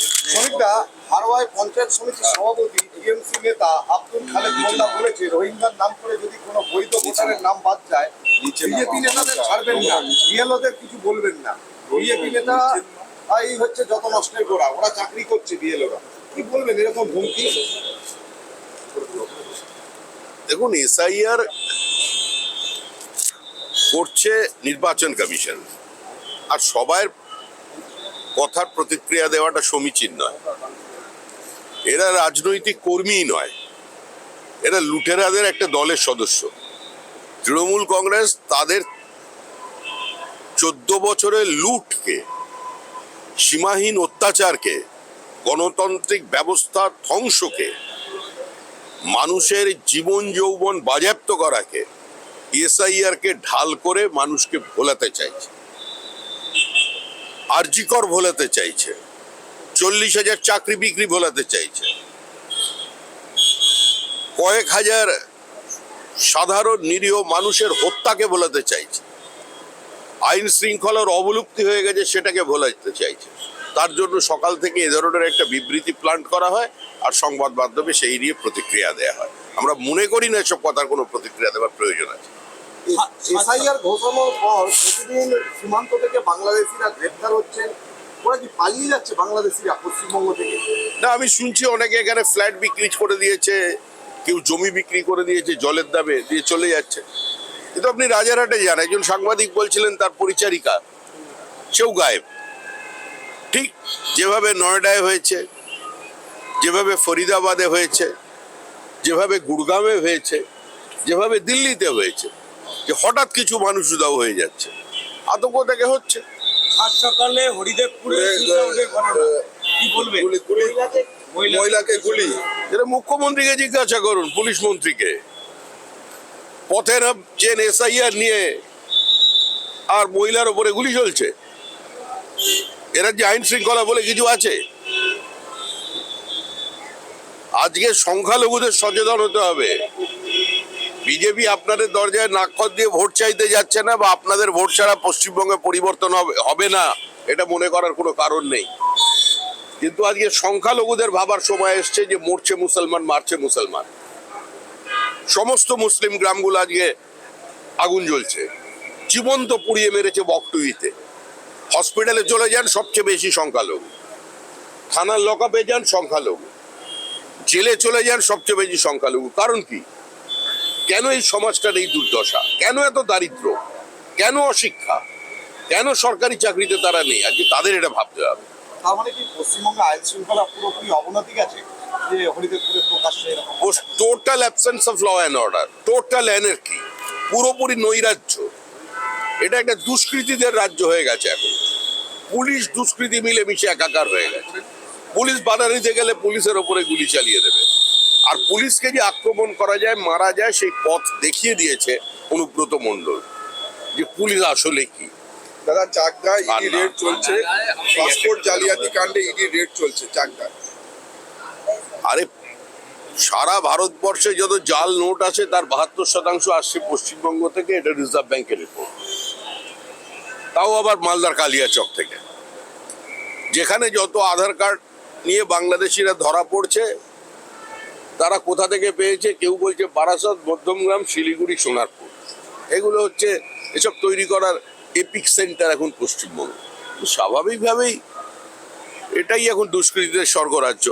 শ্রমিকরা পঞ্চায়েত সমিতির সভাপতি টিএমসি নেতা আব্দুল খালেদ মোল্লা বলেছে রোহিঙ্গার নাম করে যদি কোনো বৈধ ভোটারের নাম বাদ যায় বিজেপি নেতাদের ছাড়বেন না বিএলওদের কিছু বলবেন না। বিজেপি নেতা এই হচ্ছে যত নষ্টের গোড়া ওরা চাকরি করছে বিএলওরা। কি বলবেন এরকম হুমকি? দেখুন এসআইআর করছে নির্বাচন কমিশন। আর সবার কথার প্রতিক্রিয়া দেওয়াটা সমীচীন নয়। এরা রাজনৈতিক কর্মীই নয়। এরা লুটেরাদের একটা দলের সদস্য। তৃণমূল কংগ্রেস তাদের চোদ্দ বছরের লুটকে, সীমাহীন অত্যাচারকে, গণতান্ত্রিক ব্যবস্থা ধ্বংসকে, মানুষের জীবন যৌবন বাজেয়াপ্ত করাকে এসআইআর কে ঢাল করে মানুষকে ভোলাতে চাইছে। আরজিকর ভোলাতে চাইছে। চল্লিশ হাজার চাকরি বিক্রি ভোলাতে চাইছে। কয়েক হাজার সাধারণ নিরীহ মানুষের হত্যাকে ভোলাতে চাইছে। আইন শৃঙ্খলার অবলুপ্তি হয়ে গেছে, সেটাকে ভোলাতে চাইছে। তার জন্য সকাল থেকে এ ধরনের একটা বিবৃতি প্লান্ট করা হয় আর সংবাদ মাধ্যমে সেই নিয়ে প্রতিক্রিয়া দেওয়া হয়। আমরা মনে করি না এসব কথার কোনো প্রতিক্রিয়া দেওয়ার প্রয়োজন আছে। এসআইআর ঘোষণার পর প্রতিদিন সীমান্ত থেকে বাংলাদেশিরা গ্রেপ্তার হচ্ছেন। ওরা কি পালিয়ে যাচ্ছে বাংলাদেশিরা পশ্চিমবঙ্গ থেকে? না, আমি শুনছি অনেকে এখানে ফ্ল্যাট বিক্রি করে দিয়েছে, কেউ জমি বিক্রি করে দিয়েছে, জলের দামে দিয়ে চলে যাচ্ছে। কিন্তু আপনি রাজারহাটে যান, একজন সাংবাদিক বলছিলেন তার পরিচারিকা, সেও গায়েব। ঠিক যেভাবে নয়ডায় হয়েছে, যেভাবে ফরিদাবাদে হয়েছে, যেভাবে গুড়গামে হয়েছে, যেভাবে দিল্লিতে হয়েছে যে হঠাৎ কিছু মানুষ উদাও হয়ে যাচ্ছে। আতঙ্ক থেকে হচ্ছে। আজ সকালে হরিদেবপুরে সুইসাইডের ঘটনা। কি বলবেন? মহিলাকে? গুলি। এটা মুখ্যমন্ত্রীকে জিজ্ঞাসা করুন পুলিশ মন্ত্রীকে। পথে নামছেন এসআইআর নিয়ে আর মহিলার উপরে গুলি চলছে। এরা যে আইন শৃঙ্খলা বলে কিছু আছে। আজকে সংখ্যালঘুদের সচেতন হতে হবে। বিজেপি আপনাদের দরজায় নাক্ষর দিয়ে ভোট চাইতে যাচ্ছে না বা আপনাদের ভোট ছাড়া পশ্চিমবঙ্গে পরিবর্তন হবে না, এটা মনে করার কোনো কারণ নেই। কিন্তু আজকে সংখ্যালঘুদের ভাবার সময় এসছে যে মরছে মুসলমান, মারছে মুসলমান। সমস্ত মুসলিম গ্রামগুলো আজকে আগুন জ্বলছে। জীবন্ত পুড়িয়ে মেরেছে বকটুইতে। হসপিটালে চলে যান সবচেয়ে বেশি সংখ্যালঘু। থানার লকআপে যান সংখ্যালঘু। জেলে চলে যান সবচেয়ে বেশি সংখ্যালঘু। কারণ কি? কেন এই সমাজটার এই দুর্দশা? কেন এত দারিদ্র? কেন অশিক্ষা? কেন সরকারি চাকরিতে তারা নেই? আজকে তাদের এটা ভাবতে হবে। মানে কি পশ্চিমবঙ্গে আইন শৃঙ্খলা পুরোপুরি অবনতি গেছে? Total absence of law and order total anarchy পুরোপুরি নৈরাজ্য। এটা একটা দুষ্কৃতীদের রাজ্য হয়ে গেছে এখন। পুলিশ দুষ্কৃতি মিলে মিশে একাকার হয়ে গেছে। পুলিশ বাধা নিতে গেলে পুলিশের ওপরে গুলি চালিয়ে দেবে। আর পুলিশকে যে আক্রমণ করা যায় মারা যায় সেই পথ দেখিয়ে দিয়েছে অনুব্রত মণ্ডল। যে পুলিশ আসলে কি? দাদা চাকদা ইডি। রেড চলছে। পাসপোর্ট জালিয়াতি কাণ্ডে ইডি রেড চলছে চাকদা। আরে সারা ভারতবর্ষে যত জাল নোট আছে তার বাহাত্তর শতাংশ আসছে পশ্চিমবঙ্গ থেকে এটা রিজার্ভ ব্যাংকের রিপোর্ট তাও আবার মালদার কালিয়াচক থেকে। যেখানে যত আধার কার্ড নিয়ে বাংলাদেশিরা ধরা পড়ছে তারা কোথা থেকে পেয়েছে? কেউ বলছে বারাসত, মধ্যমগ্রাম, শিলিগুড়ি, সোনারপুর। এগুলো হচ্ছে এসব তৈরি করার এপিক সেন্টার এখন পশ্চিমবঙ্গ। স্বাভাবিকভাবেই এটাই এখন দুষ্কৃতীদের স্বর্গরাজ্য।